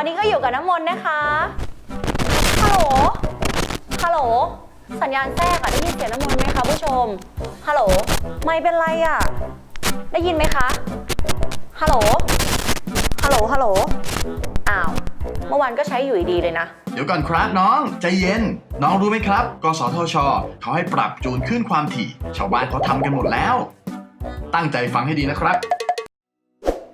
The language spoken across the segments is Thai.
วันนี้ก็อยู่กับน้ำมนต์นะคะ ฮัลโหล ฮัลโหล สัญญาณแทรกอะได้ยินเสียงน้ำมนต์ไหมคะผู้ชม ฮัลโหล ไม่เป็นไรอะได้ยินไหมคะ ฮัลโหล ฮัลโหล ฮัลโหล อ้าว เมื่อวานก็ใช้อยู่ดีๆเลยนะ เดี๋ยวก่อนครับน้องใจเย็น น้องรู้ไหมครับ กสทช เขาให้ปรับจูนขึ้นความถี่ ชาวบ้านเขาทำกันหมดแล้ว ตั้งใจฟังให้ดีนะครับ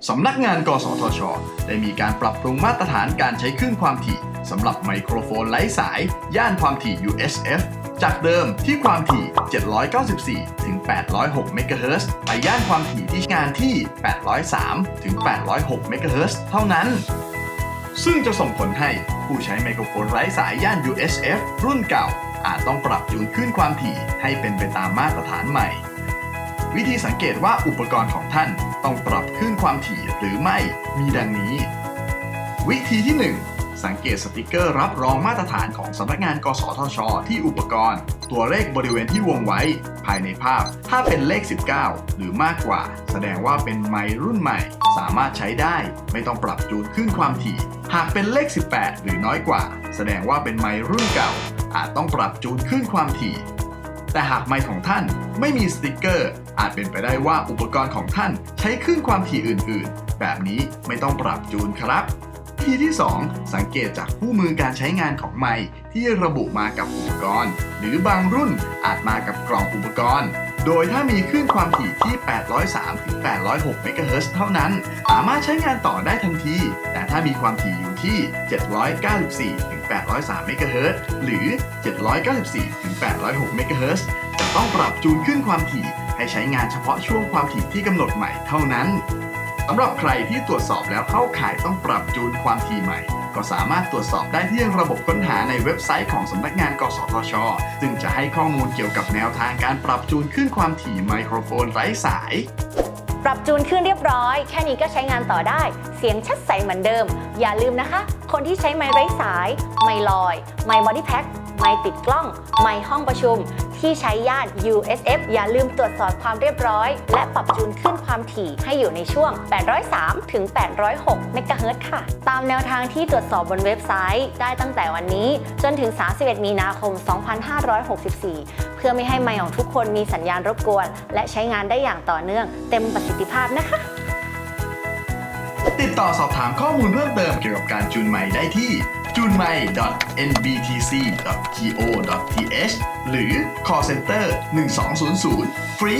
สำนักงานกสทช ได้มีการปรับปรุงมาตรฐานการใช้คลื่นความถี่สำหรับไมโครโฟนไร้สาย ย่านความถี่ USF จากเดิมที่ความถี่ 794 ถึง 806 เมกะเฮิรตซ์ไปย่านความถี่ที่งานที่ 803 ถึง 806 เมกะเฮิรตซ์เท่านั้น ซึ่งจะส่งผลให้ผู้ใช้ไมโครโฟนไร้สายย่าน USF รุ่นเก่า อาจต้องปรับจูนขึ้นความถี่ให้เป็นไปตามมาตรฐานใหม่ วิธีสังเกตว่าอุปกรณ์ของท่านต้องปรับขึ้นความถี่หรือไม่มีดังนี้ วิธีที่ 1 สังเกตสติกเกอร์รับรองมาตรฐานของสำนักงาน กสทช ที่อุปกรณ์ ตัวเลขบริเวณที่วงไว้ ภายในภาพ ถ้าเป็นเลข 19 หรือมากกว่า แสดงว่าเป็นไมค์รุ่นใหม่ สามารถใช้ได้ ไม่ต้องปรับจูนขึ้นความถี่ หากเป็นเลข 18 หรือน้อยกว่า แสดงว่าเป็นไมค์รุ่นเก่า อาจต้องปรับจูนขึ้นความถี่ แต่หากไมค์ของท่านไม่มีสติกเกอร์ อาจเป็นไปได้ว่าอุปกรณ์ของท่านใช้คลื่นความถี่อื่น ๆ แบบนี้ไม่ต้องปรับจูนครับวิธีที่ 2 สังเกตจากคู่มือการใช้งานของไมค์ที่ระบุมากับอุปกรณ์ หรือบางรุ่นอาจมากับกล่องอุปกรณ์ โดยถ้ามีคลื่นความถี่ที่ 803ถึง806เมกะเฮิรตซ์เท่านั้น สามารถใช้งานต่อได้ทันที แต่ถ้ามีความถี่อยู่ที่ 794ถึง803เมกะเฮิรตซ์หรือ 794ถึง806เมกะเฮิรตซ์จะต้องปรับจูนขึ้นความถี่ ให้ใช้งานเฉพาะช่วงความถี่ที่กำหนดใหม่เท่านั้นสำหรับใครที่ตรวจสอบแล้วเข้าข่ายต้องปรับจูนความถี่ใหม่ ก็สามารถตรวจสอบได้ที่ระบบค้นหาในเว็บไซต์ของสำนักงาน กสทช ซึ่งจะให้ข้อมูลเกี่ยวกับแนวทางการปรับจูนขึ้นความถี่ไมโครโฟนไร้สาย ปรับจูนขึ้นเรียบร้อย แค่นี้ก็ใช้งานต่อได้ เสียงชัดใสเหมือนเดิม อย่าลืมนะคะ คนที่ใช้ไมค์ไร้สาย ไมค์ลอย ไมค์บอดี้แพ็ค ไมค์ติดกล้อง ไมค์ห้องประชุม ที่ใช้ย่าน USF อย่าลืมตรวจสอบความเรียบร้อย และปรับจูนขึ้นความถี่ให้อยู่ในช่วง 803 ถึง 806 เมกะเฮิรตซ์ค่ะ ตามแนวทางที่ตรวจสอบบนเว็บไซต์ได้ตั้งแต่วันนี้จนถึง 31 มีนาคม 2564 เพื่อไม่ให้ไมค์ของทุกคนมีสัญญาณรบกวน และใช้งานได้อย่างต่อเนื่อง เต็มประสิทธิภาพนะคะ ติดต่อสอบถามข้อมูลเพิ่มเติมเกี่ยวกับการจูนใหม่ได้ที่จูนไมค์ .nbtc.go.th หรือ call center 1200 ฟรี